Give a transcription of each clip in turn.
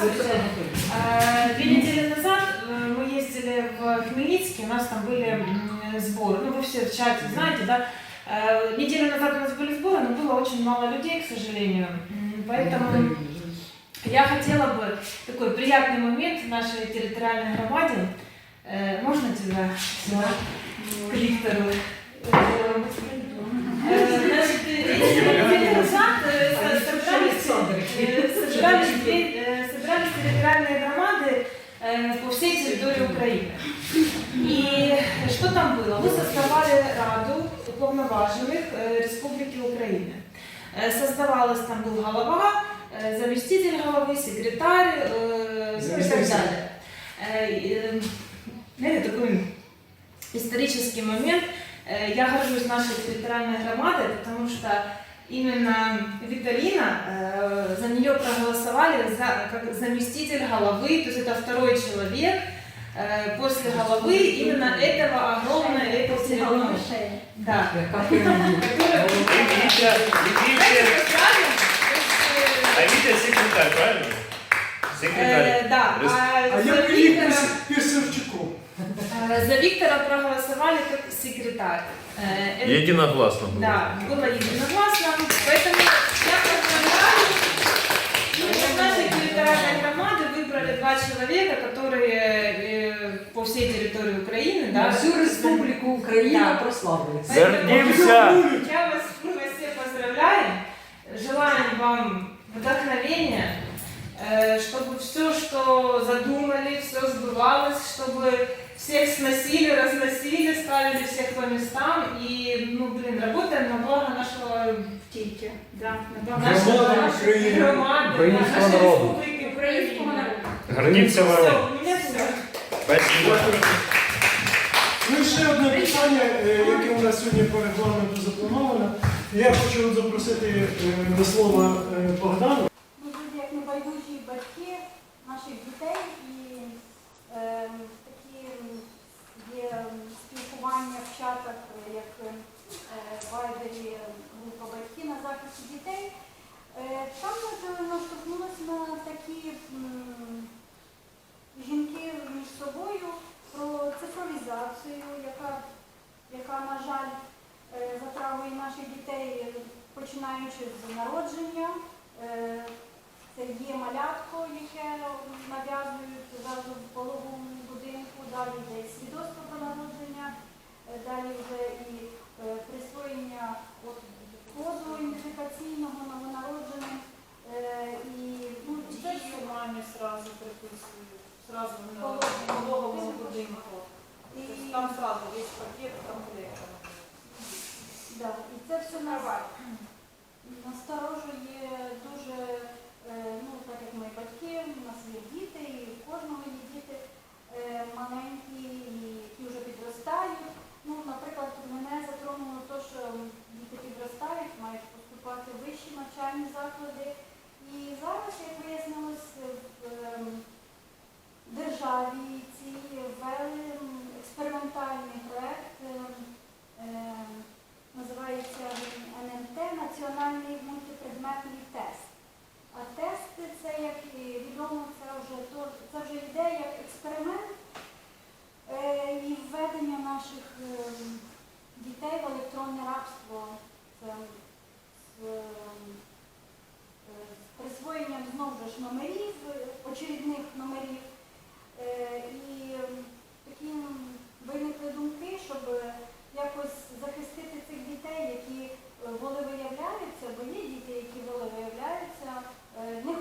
Здравствуйте. Э, Две недели назад э, мы ездили в Хмельницкий, у нас там были сборы, ну вы все в чате знаете, да? Э, Неделю назад у нас были сборы, но было очень мало людей, к сожалению. Поэтому я хотела бы такой приятный момент в нашей территориальной громаде. Можно тебя сюда, к Виктору? Значит, неделю назад собрались, э, собрались две- э, собрались территориальные громады э, по всей территории Украины. И что там было? Мы создавали Раду уповноважених э, Республики Украины. Э, Создавалась там был голова, э, заместитель головы, секретарь, э, ну и так Заместитель. далее. Э, и, э, Знаете, такой исторический момент. Э, Я горжусь нашей территориальной громадой, потому что именно Виталина, э, за нее проголосовали за, как заместитель головы, то есть это второй человек э, после головы именно этого огромной этой территории. Да. А есть, Витя секретарь, правильно? э, Секретарь. э, Да, а А я Виктора- э, за Виктора проголосовали как секретарь. Э, Единогласно было. Да, было единогласно. Поэтому я поздравляю. Из нашей территориальной громады выбрали два человека, которые э, по всей территории Украины, да, На всю Республіку Україна Да. прославиться. Гордимся! Я вас, мы вас всех поздравляем. Желаем вам вдохновения, э, чтобы все, что задумали, все сбывалось, чтобы всех сносили, разносили, ставили всех по местам и, ну, блин, работаем на благо нашего тільки, да, на благо Громади України. громади, Українського нашої народу. республіки, українського народу. Все, у все. Ну і ще одне питання, е, яке у нас сьогодні по регламенту заплановано. Я хочу запросити е, до слова е, Богдану. Ми люди як небайдужі батьки наших дітей і е, такі м, є м, спілкування в чатах, е, як е, в Вайбері е, група батьків на захисті дітей. Е, Там ми наштовхнулися на такі м, жінки між собою про цифровізацію, яка, яка на жаль, е, затравує наших дітей, е, починаючи з народження. Е, Це є малятко, яке нав'язують зразу в пологовому будинку, далі йде і свідоцтво про народження, е, далі вже і е, присвоєння коду ідентифікаційного новонародженим. Е, І ну, Дію мамі сразу приписують, Пологовому пологовому будинку. І, Тобто Там сразу весь пакет комплектом. да, і це все нас насторожує дуже, ну так як ми батьки, у нас є діти, і в кожного є діти е, маленькі, і які вже підростають. Ну, наприклад, мене затронуло те, що діти підростають, мають поступати в вищі навчальні заклади. І зараз, як вияснилось, в ем, державі ці ввели м, експериментальний проект. ем, ем, Називається він НМТ Національний мультипредметний тест. А тести це, як і відомо, це вже то, це вже йде як експеримент е, і введення наших ем, дітей в електронне рабство. Це з, е, з присвоєнням знову ж номерів, е, очередних номерів. Е, І такі виникли думки, щоб якось захистити цих дітей, які е, волевиявляються, бо є діти, які волевиявляються, е, не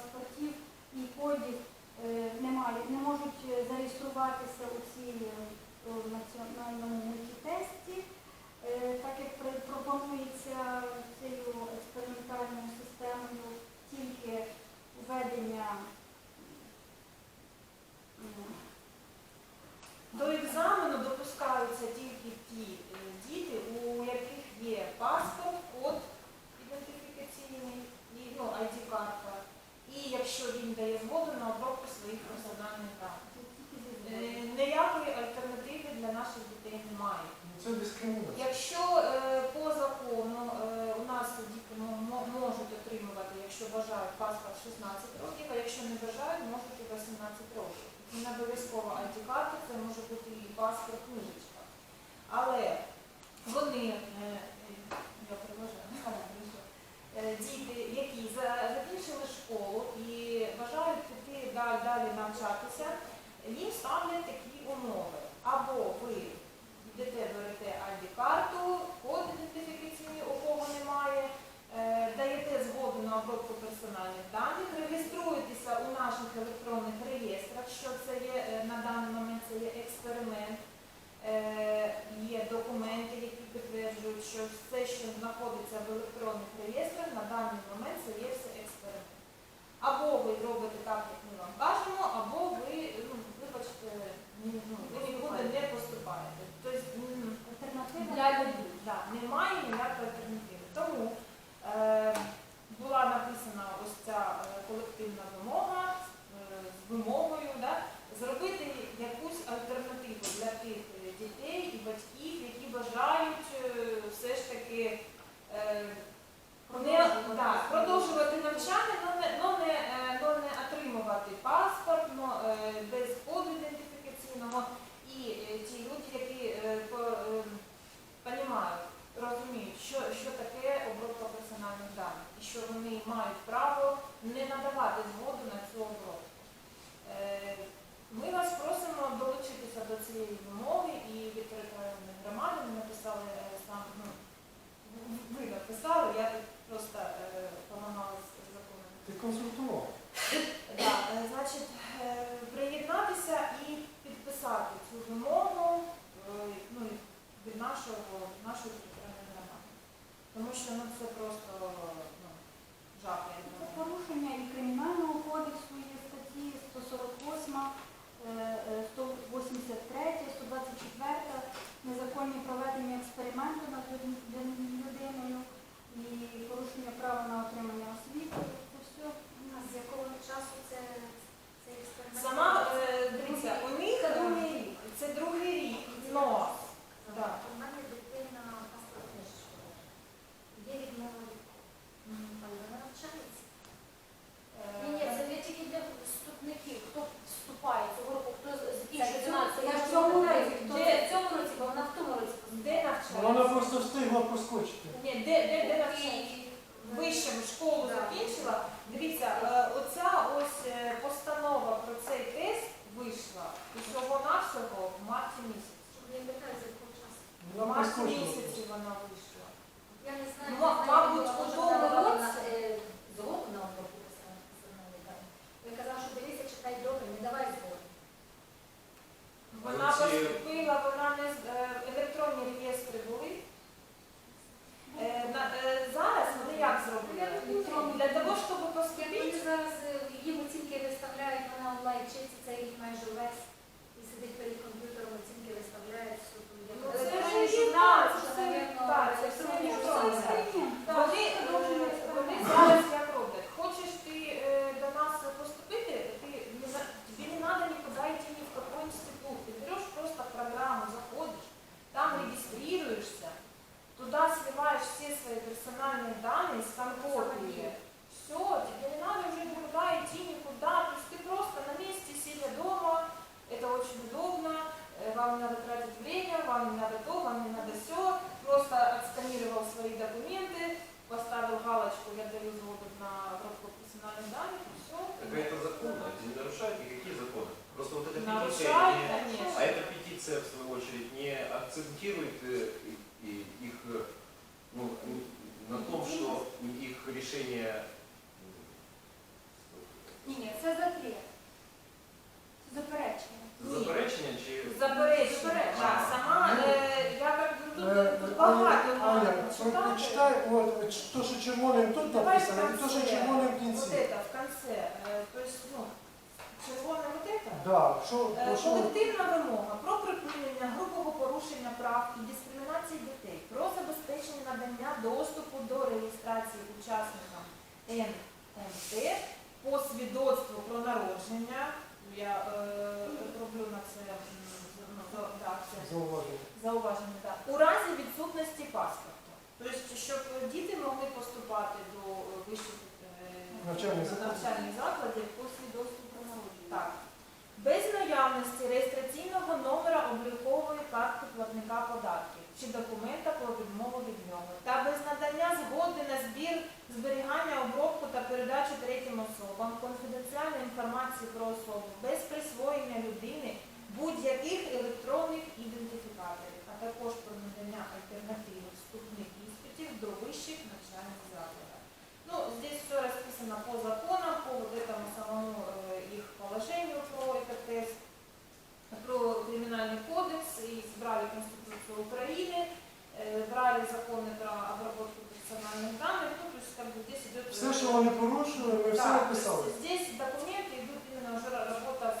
паспортів і кодів е, немає, не можуть е, зареєструватися у цій е, національному мультитесті, так як пропонується цією експериментальною системою тільки введення до екзамену допускаються тільки ті діти, у яких є паспорт, код. Якщо е, по закону е, у нас діти мо- можуть отримувати, якщо бажають паспорт 16 років, а якщо не бажають, можуть і 18 років. І не обов'язково ID-карта, це може бути і паспорт, книжечка. Але вони, е, е, я приважаю, е, діти, які за- закінчили школу і бажають піти далі, далі навчатися, їм ставлять такі умови. Або ви йдете, берете ID-карту, код ідентифікаційний, у кого немає, е, даєте згоду на обробку персональних даних, реєструєтеся у наших електронних реєстрах, що це є е, на даний момент це є експеримент. Е, Є документи, які підтверджують, що все, що знаходиться в електронних реєстрах, на даний момент це є все експеримент. Або ви робите так, як ми вам кажемо, або ви, ну, вибачте, ну, ви нікуди не поступаєте. Тобто для людей да, немає ніякої альтернативи. Тому е, була написана ось ця е, колективна вимога е, з вимогою да, зробити якусь альтернативу для тих е, дітей і батьків, які бажають е, все ж таки е, не, да, продовжувати навчання, але не, но не, е, но не отримувати паспорт, но, е, без коду ідентифікаційного. І е, ті люди, які е, по- е, понімають, розуміють, що, що таке обробка персональних даних, і що вони мають право не надавати згоду на цю обробку. Е, Ми вас просимо долучитися до цієї вимоги і від територіальної громади ми написали е, сам, ну, ви написали, я тут просто е, намагалась законом. Ти консультував. Да, е, значить, е, приєднатися і підписати цю вимогу е, ну, від нашого, нашої територіальної громади. Тому що ну, це просто ну, жах, я Це порушення і кримінального кодексу є статті 148, е, е, 183, 124, незаконні проведення експерименту над люд- люд- людиною і порушення права на отримання освіти. Це все З якого часу це цей експеримент? Сама, е, дивіться, у них Це другий рік. це другий рік, но так. У мене дитина паспорт теж школа. Є відмова від але вона навчається. е, Ні, ні, це не тільки для вступників, хто вступає цього року, хто закінчує Так, 12 я я в в цьому цьому році, році, хто де- в цьому році, бо вона в тому році де поступає. навчається? Вона просто проскочити. Ні, де, де, де? Вище школу закінчила. Дивіться, е, оця ось е, Просто вот эта петиция, не, а эта петиция, в свою очередь, не акцентирует э, и- их э, ну, на том, что их решение... Ні, ні, це запрет. Це заперечення. Ні. Заперечення чи... Заперечення. Заперечення. Сама, е, я как э, ну, ну, ну Е, тут- тут Аня, багато Аня, можна от читати. прочитай, от, то, що червоним тут в написано, і то, що червоним в Вот это, в конце. Э, То есть, ну, червоне вот это. Да, що, Е, що Колективна вимога про припинення грубого порушення прав і дискримінації дітей, про забезпечення надання доступу до реєстрації учасникам НМТ по свідоцтву про народження. Я е, роблю на це м, ну, за- да, це зауваження. зауваження, так. У разі відсутності паспорту. Тобто, щоб діти могли поступати до е, вищих е, Навчальних закладів. навчальних закладів По свідоцтву про народження. так. Без наявності реєстраційного номера облікової картки платника податків чи документа про відмову від нього, та без надання згоди на збір, зберігання, обробку та передачу третім особам конфіденціальної інформації про особу, без присвоєння людини будь-яких електронних ідентифікаторів,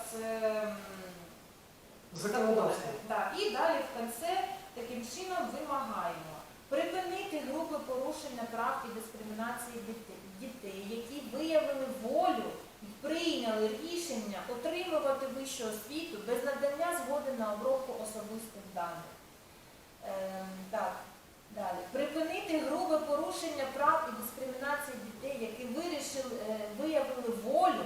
работа с эм, Законодавство. законами. Да. І далі в кінці таким чином вимагаємо припинити групи порушення прав і дискримінації дітей, які виявили волю і прийняли рішення отримувати вищу освіту без надання згоди на обробку особистих даних. Ем, так, далі. Припинити грубе порушення прав і дискримінації дітей, які вирішили, е, виявили волю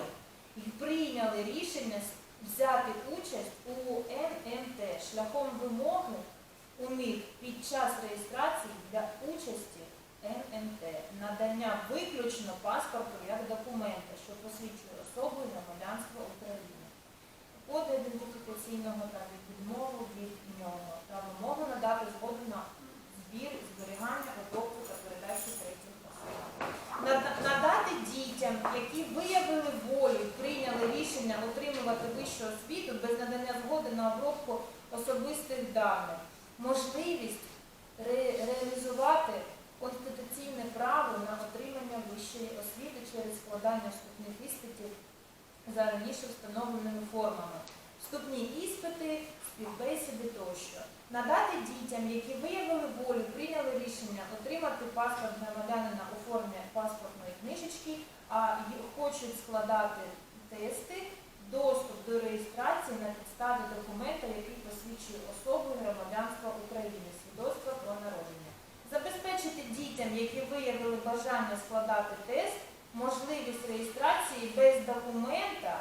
і прийняли рішення взяти участь у НМТ шляхом вимоги у них під час реєстрації для участі НМТ, надання виключно паспорту як документа, що посвідчує особу і громадянство України, код ідентифікаційного та відмову від нього. Та вимогу надати згоду на збір, зберігання, обробку та передачу третіх осіб. Нада- Надати дітям, які виявили волю, прийняли рішення отримувати вищу освіту без надання згоди на обробку особистих даних, можливість ре- реалізувати конституційне право на отримання вищої освіти через складання вступних іспитів за раніше встановленими формами, вступні іспити, співбесіди тощо. Надати дітям, які виявили волю, прийняли рішення отримати паспорт громадянина у формі паспортної книжечки, а хочуть складати тести, доступ до реєстрації на підставі документа, який посвідчує особу і громадянство України, свідоцтво про народження. Забезпечити дітям, які виявили бажання складати тест, можливість реєстрації без документа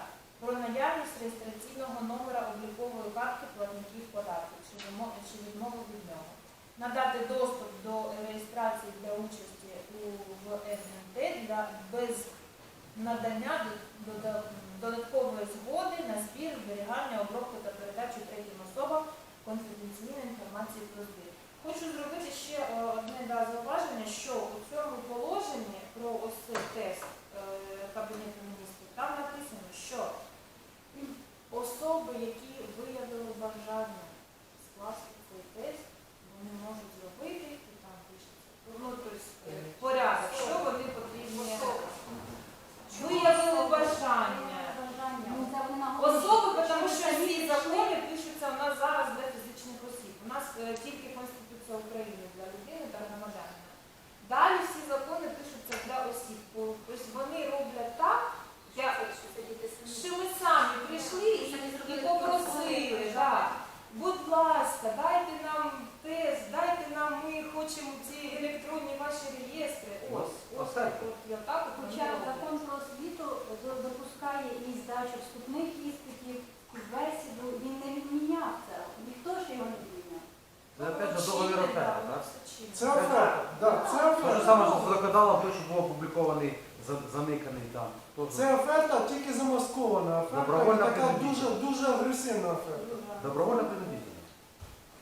про наявність реєстраційного номера облікової картки платників податків чи відмову від нього. Надати доступ до реєстрації для участі у в для без надання до- додаткової згоди на збір, зберігання, обробку та передачу третім особам конфіденційної інформації про збір. Хочу зробити ще е, одне зауваження, що у цьому положенні про ось цей тест е, Кабінету міністрів там написано, що особи, які виявили бажання скласти цей тест, вони можуть зробити і там пишеться. Ну, тобто е, порядок, що вони потрібні. Виявили бажання. Ну, це вони Особи, наголошують, тому що самі всі прийшли. закони пишуться у нас зараз для фізичних осіб. У нас е, тільки Конституція України для людини та громадянина. Далі всі закони пишуться для осіб. Бо- Тобто вони роблять так, я, Що це діти самі. що ми самі прийшли і, Самі і зробили попросили. просто Да. Будь ласка, дайте нам тест, дайте нам, ми хочемо ці електронні ваші реєстри. Ось, ось так, Хоча закон про освіту допускає і здачу вступних іспитів, і бесіду, він не відміняв це. Ніхто ж його не відміняв. Це опять на договір оферти, так? Це оферта. Це Те ж саме, що закладало той, що був опублікований, за- заниканий там. Це оферта тільки замаскована оферта, Добровольна така дуже агресивна оферта. Добровольно